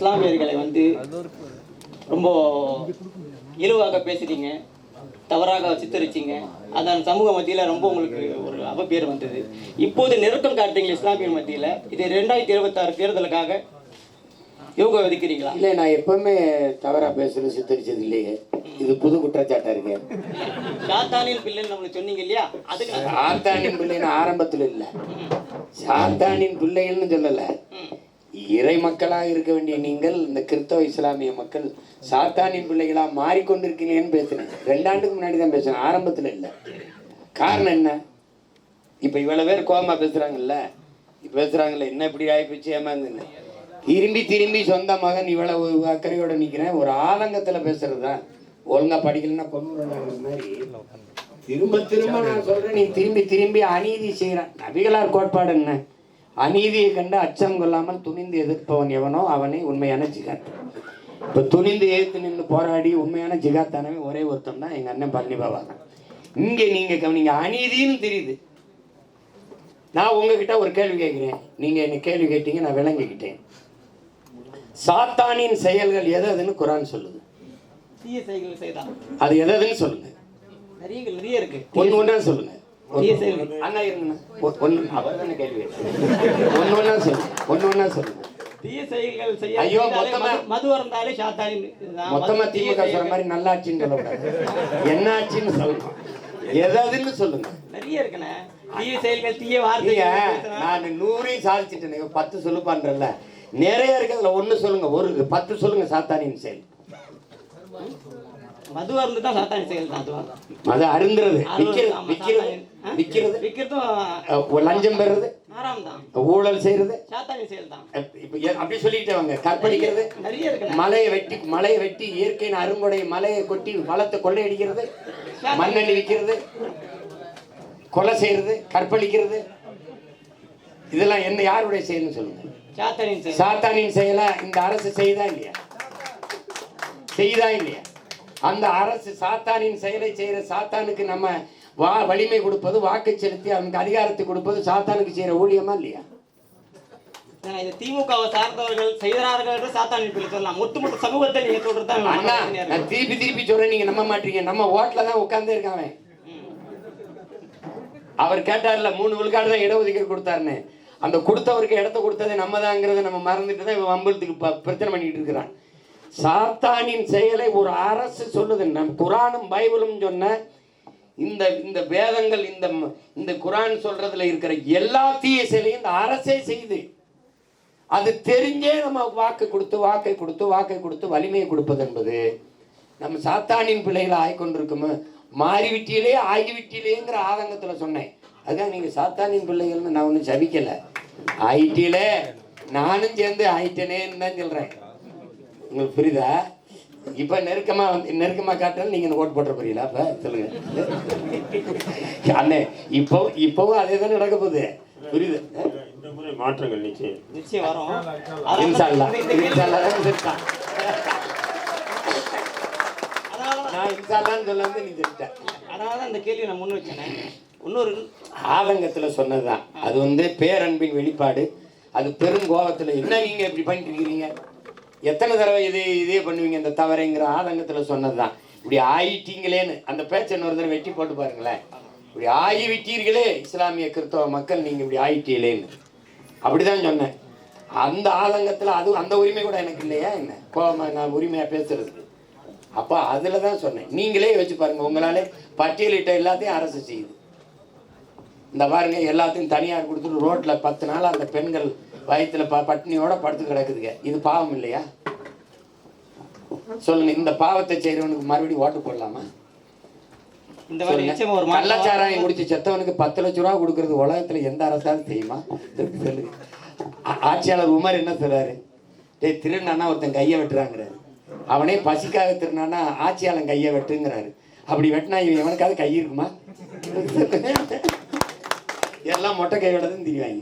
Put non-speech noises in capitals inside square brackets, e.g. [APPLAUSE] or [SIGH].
இஸ்லாமியர்களை வந்து ரொம்ப இழிவாக பேசுறீங்க தவறாக சித்தரிச்சீங்க. அதான் சமூக மத்தியில் ரொம்ப உங்களுக்கு ஒரு அவப்பேர் வந்தது. இப்போது நெருக்கம் காட்டுறீங்க இஸ்லாமியர் மத்தியில். இது ரெண்டாயிரத்தி இருபத்தாறு தேர்தலுக்காக யோகா விதிக்கிறீங்களா? இல்லை நான் எப்பவுமே தவறாக பேசுறது சித்தரிச்சது இல்லையே. இது புது குற்றச்சாட்டா இருக்கு? சாத்தானின் பிள்ளைன்னு நம்மளுக்கு சொன்னீங்க இல்லையா? அதுக்கு சாத்தானின் பிள்ளைன்னு ஆரம்பத்தில் இல்லை. சாத்தானின் பிள்ளைகள்னு சொல்லலை. இறை மக்களாக இருக்க வேண்டிய நீங்கள் இந்த கிறிஸ்தவ இஸ்லாமிய மக்கள் சாத்தானின் பிள்ளைகளாக மாறிக்கொண்டிருக்கீங்களேன்னு பேசினேன். ரெண்டாண்டுக்கு முன்னாடி தான் பேசினேன். ஆரம்பத்தில் இல்லை. காரணம் என்ன? இப்போ இவ்வளோ பேர் கோபமாக பேசுகிறாங்கல்ல இப்போ பேசுகிறாங்கல்ல என்ன இப்படி ஆகிப்போச்சு ஏமாந்துன்னு. திரும்பி திரும்பி சொந்த மகன் இவ்வளவு அக்கறையோட நிற்கிறேன் ஒரு ஆதங்கத்தில் பேசுறது? தான் ஒழுங்கா படிக்கலன்னா கொண்டு மாதிரி. திரும்ப திரும்ப நான் சொல்கிறேன் நீ திரும்பி திரும்பி அநீதி செய்கிறேன் நபிகளார் கோட்பாடு என்ன? அநீதியை கண்டு அச்சம் கொள்ளாமல் துணிந்து எதிர்ப்பவன் எவனோ அவனை உண்மையான ஜிகாத். இப்போ துணிந்து எதிர்த்து நின்று போராடி உண்மையான ஜிகாத்தானவே ஒரே ஒருத்தன் தான் எங்கள் அண்ணன் பழனி பாபா. தான் இங்கே நீங்கள் கவனிங்க அநீதின்னு தெரியுது. நான் உங்ககிட்ட ஒரு கேள்வி கேட்குறேன். நீங்கள் என்ன கேள்வி கேட்டீங்க நான் விளங்கிக்கிட்டேன். சாத்தானின் செயல்கள் எது எதுன்னு குரான் சொல்லுது. தீய செயல்கள் செய்தான் அது எது எதுன்னு சொல்லுங்க நிறைய இருக்கு ஒன்று ஒன்றா சொல்லுங்க. அண்ணா இருங்கண்ணா. ஒ- ஒண்ணு அவர் தானே கேள்வி ஒன்று ஒன்றா சொல்லுங்க ஒன்று ஒன்றா சொல்லுங்க தீய செயல்கள் செய்ய ஐயோ, மொத்தமா- மது-. மொத்தமா திமுக சொல்ற செயல்கள். மாதிரி நல்லாட்சின்னு சொல்லக்கூடாது. என்ன சொல்லணும். எதாவதுன்னு சொல்லுங்க. நிறைய இருக்குண்ணே. தீய செயல்கள் தீய வார்த்தைகள் நான் நூறையும் சாதிச்சிட்டேன். பத்து சொல்லு பண்றேன்ல நிறைய இருக்கிறதுல ஒண்ணு சொல்லுங்க. ஒரு பத்து சொல்லுங்க சாத்தானின் செயல். மது அருந்து தான் சாத்தானி செயல் அதுவா அது அருந்துறது விக்கிறதும் அஹ், லஞ்சம் பெறுறது? ஆறாம் தான். ஊழல் செய்யறது? சாத்தானி செயல் தான். அப்படி சொல்லிட்டு வாங்க. கற்பழிக்கிறது? நிறைய மலையை வெட்டி மலையை வெட்டி இயற்கையின் அருங்கொடை மலையை கொட்டி வளத்தை கொள்ளையடிக்கிறது? மண்ணெண்ணி விற்கிறது கொலை செய்யறது? கற்பழிக்கிறது? இதெல்லாம் என்ன யாருடைய செயல்னு சொல்லுங்க. சாத்தானின் செயலா இந்த அரசு செய்தா இல்லையா? செய்தா இல்லையா? அந்த அரசு சாத்தானின் செயலை செய்யற சாத்தானுக்கு நம்ம வா வலிமை கொடுப்பது வாக்கு செலுத்தி அவனுக்கு அதிகாரத்தை கொடுப்பது சாத்தானுக்கு செய்யற ஊழியமா இல்லையா? இது திமுகவை சார்ந்தவர்கள் செய்கிறார்கள் என்று சாத்தானின் பிள்ளை சொல்லலாம். ஒட்டுமொத்த சமூகத்தை நீங்க சொல்றது அண்ணா நான் திருப்பி திருப்பி சொல்றேன். நீங்க நம்ப மாட்டீங்க. நம்ம ஓட்டுல தான் உட்கார்ந்தே இருக்காங்க. அவர் கேட்டார்ல மூணு விழுக்காடு தான் இடஒதுக்கீடு கொடுத்தாருன்னு. அந்த கொடுத்தவருக்கு இடத்த கொடுத்தது நம்ம தாங்கிறத நம்ம மறந்துட்டு தான் இவன் வம்பளத்துக்கு பிரச்சனை பண்ணிட்டு இருக்கிறான். சாத்தானின் செயலை ஒரு அரசு சொல்லுது. நம் குரானும் பைபிளும் சொன்ன இந்த இந்த வேதங்கள் இந்த இந்த குரான் சொல்றதுல இருக்கிற எல்லா தீய செயலையும் இந்த அரசே செய்யுது அது தெரிஞ்சே நம்ம வாக்கு கொடுத்து வாக்கை கொடுத்து வாக்கை கொடுத்து வலிமையை கொடுப்பது என்பது நம்ம சாத்தானின் பிள்ளைகளை ஆய்கொண்டிருக்கோமோ? மாறிவிட்டியிலே ஆகிவிட்டியிலேங்கிற ஆதங்கத்தில் சொன்னேன். அதுதான் நீங்கள் சாத்தானின் பிள்ளைகள்னு நான் ஒன்றும் சபிக்கலை. ஆயிட்டியிலே நானும் சேர்ந்து ஆயிட்டேனேன்னு தான் சொல்கிறேன் உங்களுக்கு புரியுதா? இப்போ நெருக்கமாக வந்து நெருக்கமாக காட்டினாலும் நீங்கள் ஓட்டு போட்டுற போறீங்களா? அப்போ சொல்லுங்கள் [LAUGHS] அண்ணே இப்போ இப்போவும் அதே தான் நடக்க போகுது. புரியுது. இந்த முறை மாற்றங்கள் நிச்சயம். நிச்சயம் வரும். தான். அதனால தான் நான் இன்ஷா அல்லாஹ்னு சொல்ல வந்து நீ சொல்லிட்ட. அதனால தான் இந்த கேள்வி நான் முன் வச்சேனே. இன்னொரு ஆதங்கத்துல சொன்னதுதான். அது வந்து பேரன்பின் வெளிப்பாடு. அது பெருங்கோபத்துல என்ன நீங்க இப்படி பண்ணிட்டு இருக்கிறீங்க? எத்தனை தடவை இதே இதே பண்ணுவீங்க இந்த தவறைங்கிற ஆதங்கத்தில் சொன்னது தான் இப்படி ஆயிட்டீங்களேன்னு அந்த பேச்சை இன்னொரு தடவை வெட்டி போட்டு பாருங்களேன். இப்படி ஆகிவிட்டீர்களே இஸ்லாமிய கிறிஸ்தவ மக்கள் நீங்கள் இப்படி ஆயிட்டீங்களேன்னு அப்படிதான் சொன்னேன். அந்த ஆதங்கத்தில் அது அந்த உரிமை கூட எனக்கு இல்லையா என்ன? கோபமாக நான் உரிமையாக பேசுறது? அப்போ அதில் தான் சொன்னேன். நீங்களே வச்சு பாருங்கள் உங்களாலே பட்டியலிட்ட எல்லாத்தையும் அரசு செய்யுது. இந்த பாருங்கள் எல்லாத்தையும் தனியார் கொடுத்துட்டு ரோட்டில் பத்து நாள் அந்த பெண்கள் வயிற்றுல ப பட்டினியோட படுத்து கிடக்குதுங்க. இது பாவம் இல்லையா? சொல்லுங்க இந்த பாவத்தை செய்யறவனுக்கு மறுபடியும் ஓட்டு போடலாமா? ஒரு கள்ளச்சாராயம் குடிச்சு செத்தவனுக்கு பத்து லட்ச ரூபா கொடுக்கறது உலகத்துல எந்த அரசாலும் தெரியுமா? சொல்லுங்க. ஆட்சியாளர் உமர் என்ன சொல்றாரு? டேய் திருநானா ஒருத்தன் கையை வெட்டுறாங்கிறாரு. அவனே பசிக்காக திருநானா ஆட்சியாளன் கையை வெட்டுங்கிறாரு. அப்படி வெட்டினா இவன் எவனுக்காவது கை இருக்குமா? எல்லாம் மொட்டை கையோட தான் திரிவாங்க.